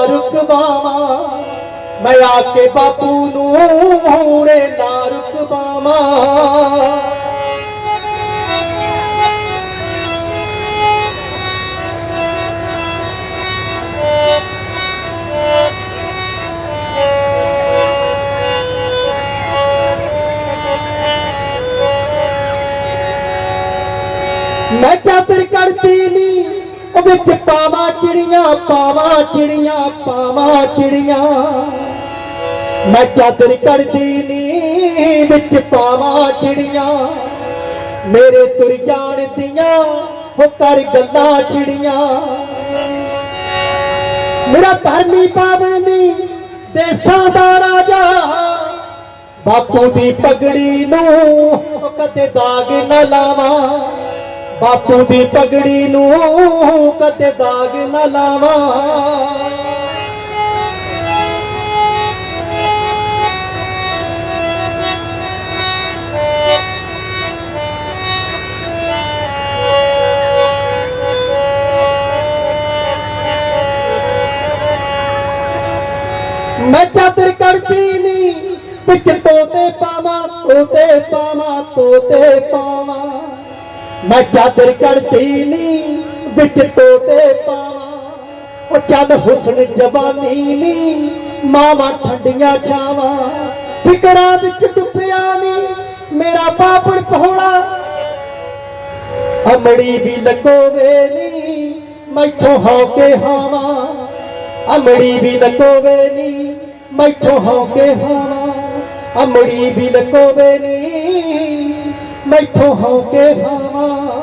ਨਾ ਰੁਕਵਾਵਾਂ ਮੈਂ ਆ ਕੇ ਬਾਪੂ ਨੂੰ ਰੇ ਨਾ ਰੁਕਵਾਵਾਂ ਮੈਂ ਚਾਦਰ ਕੱਢਦੀ ਨੀ। ਉਹ ਵਿੱਚ ਪਾਵਾਂ ਚਿੜੀਆਂ ਪਾਵਾਂ ਚਿੜੀਆਂ ਪਾਵਾਂ ਚਿੜੀਆਂ। ਮੈਂ ਚਾਦਰ ਕੱਢਦੀ ਨੀ ਵਿੱਚ ਪਾਵਾਂ ਚਿੜੀਆਂ। ਮੇਰੇ ਤੁਰ ਜਾਣ ਦੀਆਂ ਹੋ ਕਰ ਗੱਲਾਂ ਚਿੜੀਆਂ। ਮੇਰਾ ਧਰਮੀ ਪਾਵਨੀ ਦੇਸਾਂ ਦਾ ਰਾਜਾ, ਬਾਪੂ ਦੀ ਪਗੜੀ ਨੂੰ ਕਦੇ ਦਾਗ ਨਾ ਲਾਵਾਂ। ਬਾਪੂ ਦੀ ਪਗੜੀ ਨੂੰ ਕਦੇ ਦਾਗ ਨਾ ਲਾਵਾਂ। ਮੈਂ ਚਾਦਰ ਕਰਦੀ ਨੀ ਵਿੱਚ ਤੋਤੇ ਪਾਵਾਂ ਤੋਤੇ ਪਾਵਾਂ ਤੋਤੇ ਪਾਵਾਂ। ਮੈਂ ਚਾਦਰ ਕੱਢਦੀ ਨੀ ਵਿੱਚ ਤੋਤੇ ਪਾਵਾਂ? ਉਹ ਚੱਲ ਹੁਸਨ ਜਵਾਨੀ ਨੀ, ਮਾਵਾਂ ਠੰਡੀਆਂ ਛਾਵਾਂ। ਫਿਕਰਾਂ ਵਿੱਚ ਡੁੱਬਿਆ ਨੀ, ਮੇਰਾ ਬਾਪੜ ਪਹੋਣਾ ਅਮੜੀ ਵੀ ਲਕੋਵੇ ਨੀ, ਮੈਥੋਂ ਹੋ ਕੇ ਹਾਵਾਂ। ਅਮੜੀ ਵੀ ਲਕੋਵੇ ਨੀ, ਮੈਥੋਂ ਹੋ ਕੇ ਹਾਵਾਂ। ਅਮੜੀ ਵੀ ਲਕੋਵੇ ਨੀ ਮੈਥੋਂ ਹੋ ਕੇ ਹਾਵਾਂ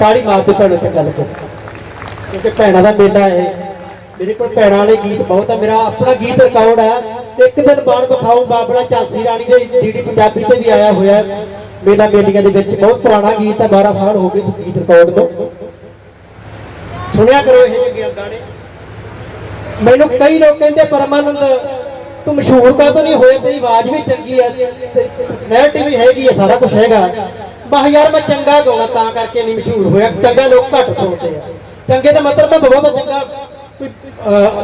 ਤਾੜੀ ਮਾਰ ਤੇ ਭੈਣਾਂ ਤੇ ਗੱਲ ਕਰ। ਕਿਉਂਕਿ ਭੈਣਾਂ ਦਾ ਮੇਲਾ ਹੈ। ਮੇਰੇ ਕੋਲ ਭੈਣਾਂ ਵਾਲੇ ਗੀਤ ਬਹੁਤ ਆ। ਮੇਰਾ ਆਪਣਾ ਗੀਤ ਰਿਕਾਰਡ ਹੈ ਇੱਕ ਦਿਨ ਬਾਣ ਵਿਖਾਉ ਬਾਬੜਾ ਝਾਂਸੀ ਰਾਣੀ ਦੇ ਡੀਡੀ ਪੰਜਾਬੀ ਤੇ ਵੀ ਆਇਆ ਹੋਇਆ। ਹੈ। ਮੇਲਾ ਮੇਲੀਆਂ ਦੇ ਵਿੱਚ ਬਹੁਤ ਪੁਰਾਣਾ ਗੀਤ ਹੈ 12 ਸਾਲ ਹੋ ਗਏ ਇਸ ਗੀਤ ਰਿਕਾਰਡ ਤੋਂ ਸੁਣਿਆ ਕਰੋ ਇਹ ਜਿਹੇ ਗਾਣੇ। ਮੈਨੂੰ ਕਈ ਲੋਕ ਕਹਿੰਦੇ ਪਰਮਾਨੰਦ ਤੂੰ ਮਸ਼ਹੂਰ ਕਾ ਨਹੀਂ ਹੋਇਆ ਤੇਰੀ ਆਵਾਜ਼ ਵੀ ਚੰਗੀ ਹੈ ਸਨੈਰਿਟੀ ਵੀ ਹੈਗੀ ਹੈ ਸਾਰਾ ਕੁਝ ਹੈਗਾ। ਬਾਹ ਯਾਰ ਮੈਂ ਚੰਗਾ ਗਾਉਣਾ, ਤਾਂ ਕਰਕੇ ਨਹੀਂ ਮਸ਼ਹੂਰ ਹੋਇਆ। ਚੰਗਾ ਲੋਕ ਘੱਟ ਸੋਚਦੇ ਆ। ਚੰਗੇ ਦਾ ਮਤਲਬ ਮੈਂ ਬਹੁਤ ਚੰਗਾ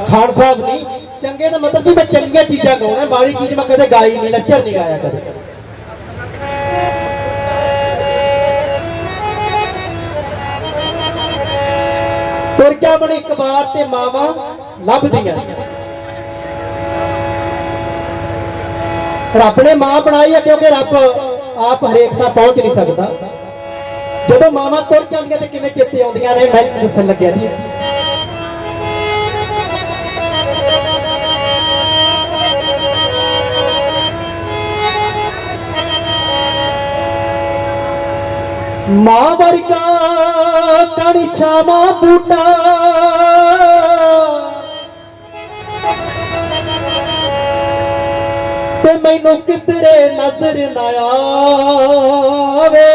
ਖਾਨ ਸਾਹਿਬ ਨਹੀਂ। ਚੰਗੇ ਦਾ ਮਤਲਬ ਵੀ ਮੈਂ ਚੰਗੀਆਂ ਚੀਜ਼ਾਂ ਗਾਉਣਾ ਬਾੜੀ ਚੀਜ਼ ਮੈਂ ਕਦੇ ਗਾਈ ਨਹੀਂ ਲੱਚਰ ਨਹੀਂ ਗਾਇਆ ਕਦੇ। ਤੁਰਕਾ ਬਣੀ ਇੱਕ ਵਾਰ ਤੇ ਮਾਵਾ ਲੱਭਦੀਆਂ। ਰੱਬ ਨੇ ਮਾਂ ਬਣਾਈ ਹੈ ਕਿਉਂਕਿ ਰੱਬ ਆਪ ਹਰੇਕ ਤੱਕ ਪਹੁੰਚ ਨਹੀਂ ਸਕਦਾ। ਜਦੋਂ ਮਾਵਾਂ ਤੁਰ ਜਾਂਦੀਆਂ ਤੇ ਕਿਵੇਂ ਚਿੱਤੇ ਆਉਂਦੀਆਂ? ਨੇ ਮੈਂ ਦੱਸਣ ਲੱਗਿਆ ਜੀ। ਮਾਂ ਵਰਗਾ ਕਣੀ ਛਾਵਾਂ ਬੂਟਾ ਮੈਨੂੰ ਕਿਧਰੇ ਨਜ਼ਰ ਨਾ ਆਵੇ।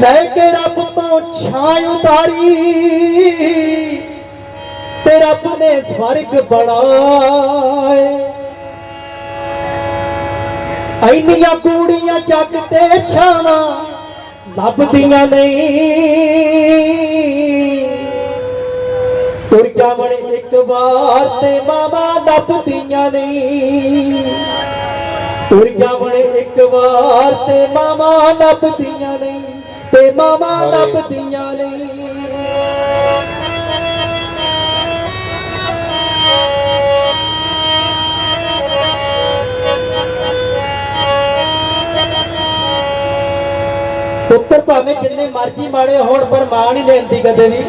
ਲੈ ਕੇ ਰੱਬ ਤੋਂ ਛਾਂ ਉਤਾਰੀ ਤੇ ਰੱਬ ਨੇ ਸਵਰਗ ਬਣਾਏ। ਐਨੀਆਂ ਕੂੜੀਆਂ ਚੱਕ ਤੇ ਛਾਵਾਂ ਲੱਭਦੀਆਂ ਨਹੀਂ। ਤੁਰ ਜਾਵਣ ਇੱਕ ਵਾਰ ਤੇ ਮਾਵਾ ਲੱਭਦੀਆਂ ਨਹੀਂ ਤੁਰ ਜਾਵਣ ਇੱਕ ਵਾਰ ਤੇ ਮਾਵਾ ਲੱਭਦੀਆਂ ਨਹੀਂ ਤੇ ਮਾਵਾ ਲੱਭਦੀਆਂ ਨਹੀਂ ਪੁੱਤਰ ਭਾਵੇਂ ਜਿੰਨੇ ਮਰਜ਼ੀ ਮਾੜੇ ਹੋਣ ਪਰ ਮਾਂ ਨਹੀਂ ਲੈਂਦੀ ਕਦੇ ਵੀ।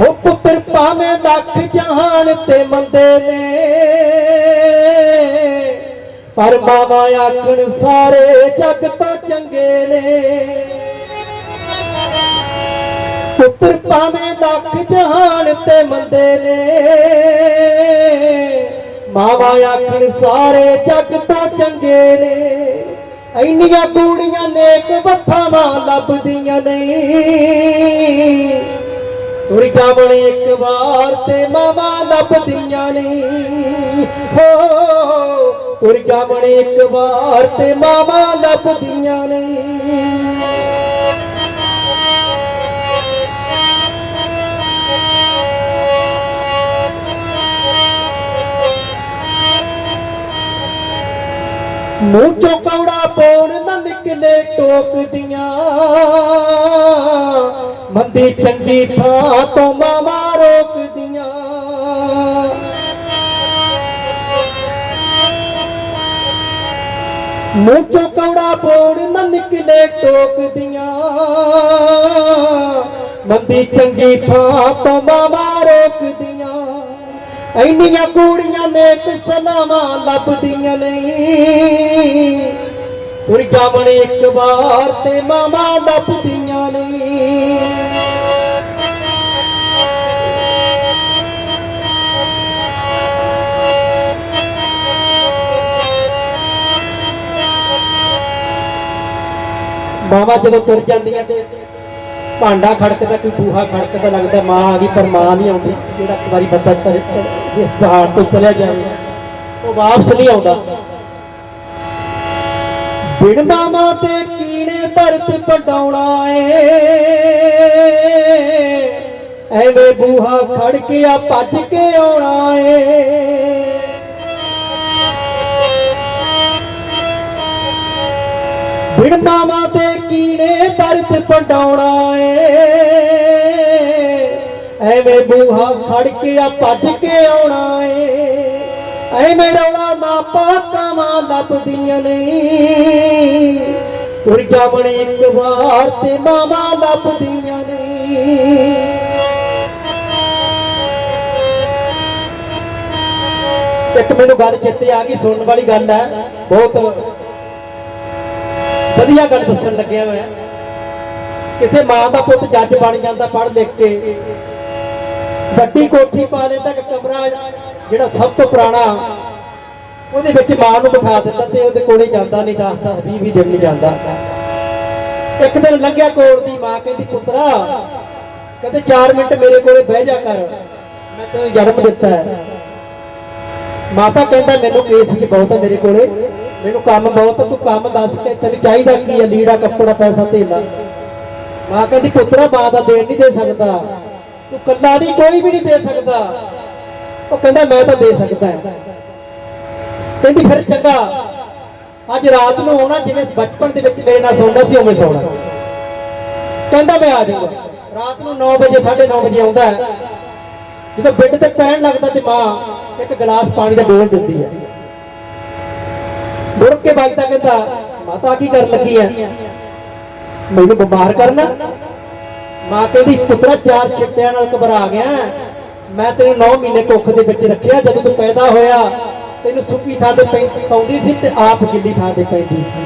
ਹੋ ਪੁੱਤਰ ਭਾਵੇਂ ਲੱਖ ਜਹਾਨ ਤੇ ਮੰਦੇ ਨੇ। ਪਰ ਮਾਵਾ ਆਖਣ, ਸਾਰੇ ਜੱਗ ਤੋਂ ਚੰਗੇ ਨੇ। ਪੁੱਤਰ ਭਾਵੇਂ ਲੱਖ ਜਹਾਨ ਤੇ ਮੰਦੇ ਨੇ। ਮਾਵਾ ਆਖਣ, ਸਾਰੇ ਜੱਗ ਤੋਂ ਚੰਗੇ ਨੇ। ਇੰਨੀਆਂ ਕੂੜੀਆਂ ਨੇਕ ਵਫਾਵਾਂ ਲੱਭਦੀਆਂ ਨਹੀਂ। ਤੁਰਿਕਾ ਬਣੇ ਇੱਕ ਵਾਰ ਤੇ ਮਾਵਾ ਲੱਭਦੀਆਂ ਨੇ। ਹੋ ਤੁਰਿਕਾ ਬਣੇ ਇੱਕ ਵਾਰ ਤੇ ਮਾਵਾ ਲੱਭਦੀਆਂ ਨੇ। ਮੂੰਹ ਚੋਂ ਕੌੜਾ ਪਾਉਣ ਦਾ ਨਿਕਲੇ ਟੋਕਦੀਆਂ। ਮੰਦੀ ਚੰਗੀ ਥਾਂ ਤੋਂ ਮਾਵਾ ਰੋਕਦੀਆਂ। ਮੂੰਹ ਚੋਂ ਕੌੜਾ ਬੋੜ ਨਾ ਨਿਕਲੇ ਟੋਕਦੀਆਂ। ਮੰਦੀ ਚੰਗੀ ਥਾਂ ਤੋਂ ਮਾਵਾ ਰੋਕਦੀਆਂ। ਐਨੀਆਂ ਕੁੜੀਆਂ ਨੇ ਸਲਾਮਾਂ ਲੱਭਦੀਆਂ ਨਹੀਂ ਤੁਰ ਜਾਵਣ ਇੱਕ ਵਾਰ ਤੇ ਮਾਮਾ ਲੱਭਦੀਆਂ ਨਹੀਂ ਮਾਵਾ ਜਦੋਂ ਤੁਰ ਜਾਂਦੀਆਂ ਤੇ ਭਾਂਡਾ ਖੜਕਦਾ ਕੋਈ ਬੂਹਾ ਖੜਕਦਾ ਲੱਗਦਾ, ਮਾਂ ਆ ਗਈ, ਪਰ ਮਾਂ ਨਹੀਂ ਆਉਂਦੀ, ਜਿਹੜਾ ਇੱਕ ਵਾਰੀ ਬੰਦਾ ਇਸ ਪਹਾੜ ਤੋਂ ਚਲਿਆ ਜਾਵੇ, ਉਹ ਵਾਪਸ ਨਹੀਂ ਆਉਂਦਾ। ਬਿਨ ਮਾਮਾ ਤੇ ਕੀਣੇ ਧਰਤ ਪਡਾਉਣਾ ਏ। ਐਵੇਂ ਬੂਹਾ ਖੜ ਕੇ ਭੱਜ ਕੇ ਆਉਣਾ ਏ। ਬਿਨ ਤੇ ਕੀੜੇ ਦਰਦ ਪਡਾਉਣਾ ਏ। ਐਵੇਂ ਬੂਹਾ ਖੜ ਕੇ ਆ ਭੱਜ ਕੇ ਆਉਣਾ ਏ। ਐਵੇਂ ਰੌਲਾ ਨਾ ਪਾਕਾਵਾਂ ਲੱਭਦੀਆਂ ਨਹੀਂ ਤੁਰ ਜਾਵਣ ਇੱਕ ਵਾਰ ਤੇ ਮਾਵਾਂ ਲੱਭਦੀਆਂ ਨਹੀਂ ਇੱਕ ਮੈਨੂੰ ਗੱਲ ਚੇਤੇ ਆ ਗਈ, ਸੁਣਨ ਵਾਲੀ ਗੱਲ ਹੈ। ਬਹੁਤ ਵਧੀਆ ਗੱਲ ਦੱਸਣ ਲੱਗਿਆ ਮੈਂ। ਕਿਸੇ ਮਾਂ ਦਾ ਪੁੱਤ ਜੱਜ ਬਣ ਜਾਂਦਾ ਪੜ੍ਹ ਲਿਖ ਕੇ। ਵੱਡੀ ਕੋਠੀ ਪਾ ਲੈਂਦਾ ਕਿ ਕਮਰਾ ਜਿਹੜਾ ਸਭ ਤੋਂ ਪੁਰਾਣਾ। ਉਹਦੇ ਵਿੱਚ ਮਾਂ ਨੂੰ ਬਿਠਾ ਦਿੰਦਾ ਤੇ ਉਹਦੇ ਕੋਲੇ ਜਾਂਦਾ ਨਹੀਂ 10 10 20 20 ਦਿਨ ਨਹੀਂ ਜਾਂਦਾ। ਇੱਕ ਦਿਨ ਲੰਘਿਆ ਕੋਲ ਦੀ ਮਾਂ ਕਹਿੰਦੀ, ਪੁੱਤਰਾ ਕਹਿੰਦੇ 4 ਮਿੰਟ ਮੇਰੇ ਕੋਲੇ ਬਹਿ ਜਾ ਕਰ। ਮੈਂ ਤੈਨੂੰ ਜਨਮ ਦਿੱਤਾ ਹੈ। ਮਾਤਾ ਕਹਿੰਦਾ, ਮੈਨੂੰ ਕੇਸ ਚ ਬਹੁਤ ਹੈ ਮੇਰੇ ਕੋਲੇ। ਮੈਨੂੰ ਕੰਮ ਬਹੁਤ ਤੂੰ ਕੰਮ ਦੱਸ ਕੇ ਤੈਨੂੰ ਚਾਹੀਦਾ ਕੀ ਹੈ ਲੀੜਾ, ਕੱਪੜਾ, ਪੈਸਾ, ਧੇਲਾ। ਮਾਂ ਕਹਿੰਦੀ, ਪੁੱਤਰਾ, ਮਾਂ ਦਾ ਦੇਣ ਨਹੀਂ ਦੇ ਸਕਦਾ। ਤੂੰ ਕੱਲਾ ਨਹੀਂ, ਕੋਈ ਵੀ ਨਹੀਂ ਦੇ ਸਕਦਾ। ਉਹ ਕਹਿੰਦਾ, ਮੈਂ ਤਾਂ ਦੇ ਸਕਦਾ ਕਹਿੰਦੀ, ਫਿਰ ਚੰਗਾ। ਅੱਜ ਰਾਤ ਨੂੰ ਆਉਣਾ, ਜਿਵੇਂ ਬਚਪਨ ਦੇ ਵਿੱਚ ਮੇਰੇ ਨਾਲ ਸੌਂਦਾ ਸੀ, ਉਵੇਂ ਸੌਣਾ। ਕਹਿੰਦਾ, ਮੈਂ ਆ ਜਾਊਗਾ। ਰਾਤ ਨੂੰ 9 ਵਜੇ 9:30 ਵਜੇ ਆਉਂਦਾ ਜਦੋਂ ਬਿੱਡ ਤੇ ਪੈਣ ਲੱਗਦਾ ਤੇ ਮਾਂ ਇੱਕ ਗਲਾਸ ਪਾਣੀ ਦਾ ਡੋਲ ਦਿੰਦੀ ਹੈ। ਮੁੜ ਕੇ ਬਾਈ ਤਾਂ ਕਹਿੰਦਾ, ਮਾਤਾ ਕੀ ਕਰਨ ਲੱਗੀ ਹੈ ਮੈਨੂੰ ਬਿਮਾਰ ਕਰਨਾ। ਮਾਂ ਕਹਿੰਦੀ, ਪੁੱਤਰਾ, ਚਾਰ ਚਿੱਟਿਆਂ ਨਾਲ ਘਬਰਾ ਗਿਆ। ਮੈਂ ਤੈਨੂੰ 9 ਮਹੀਨੇ ਕੁੱਖ ਦੇ ਵਿੱਚ ਰੱਖਿਆ, ਜਦੋਂ ਤੂੰ ਪੈਦਾ ਹੋਇਆ, ਤੈਨੂੰ ਸੁੱਕੀ ਥਾਂ ਤੇ ਪੈ- ਪਾਉਂਦੀ ਸੀ ਤੇ ਆਪ ਗਿੱਲੀ ਥਾਂ ਤੇ ਪੈਂਦੀ ਸੀ।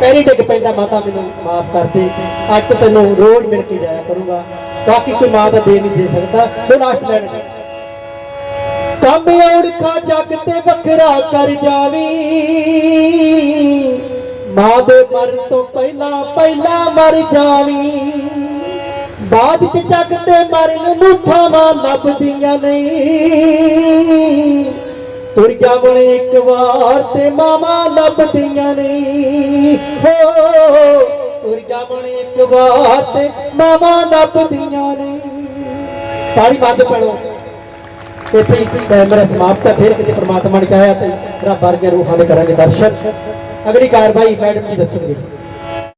ਪੈਰੀ ਡਿੱਗ ਪੈਂਦਾ ਮਾਤਾ ਮੈਨੂੰ ਮਾਫ ਕਰ ਦੇ। ਅੱਜ ਤੈਨੂੰ ਰੋਜ਼ ਮਿਲ ਕੇ ਜਾਇਆ ਕਰੂੰਗਾ। ਬਾਕੀ ਕੋਈ ਮਾਂ ਦਾ ਦੇ ਨਹੀਂ ਦੇ ਸਕਦਾ। ਉਹ ਲਾਸਟ ਲੈਣ ਕੰਮ ਔੜਖਾ ਜੱਗ ਤੇ ਵੱਖਰਾ ਕਰ ਜਾਵੀ। ਮਾਂ ਦੇ ਮਰਨ ਤੋਂ ਪਹਿਲਾਂ ਪਹਿਲਾਂ ਮਰ ਜਾਵੀ। ਬਾਅਦ ਚ ਜੱਗ ਤੇ ਮਰਨ ਨੂੰ ਥਾਵਾਂ ਲੱਭਦੀਆਂ ਨਹੀਂ। ਤੁਰ ਜਾਵਣ ਇੱਕ ਵਾਰ ਤੇ ਮਾਮਾ ਲੱਭਦੀਆਂ ਨਹੀਂ। ਹੋ ਤੁਰ ਜਾਵਣ ਇੱਕ ਵਾਰ ਤੇ ਮਾਮਾ ਲੱਭਦੀਆਂ ਨਹੀਂ। ਤਾੜੀ ਵੱਧ ਪੜੋ ਇੱਥੇ ਹੀ ਮੇਰਾ ਸਮਾਪਤ ਹੈ, ਫਿਰ ਕਿਤੇ ਪ੍ਰਮਾਤਮਾ ਨੇ ਚਾਹਿਆ ਤੇ ਰੱਬ ਵਰਗੇ ਰੂਹਾਂ ਦੇ ਕਰਾਂਗੇ ਦਰਸ਼ਨ। ਅਗਲੀ ਕਾਰਵਾਈ ਮੈਡਮ ਜੀ ਦੱਸਣਗੇ।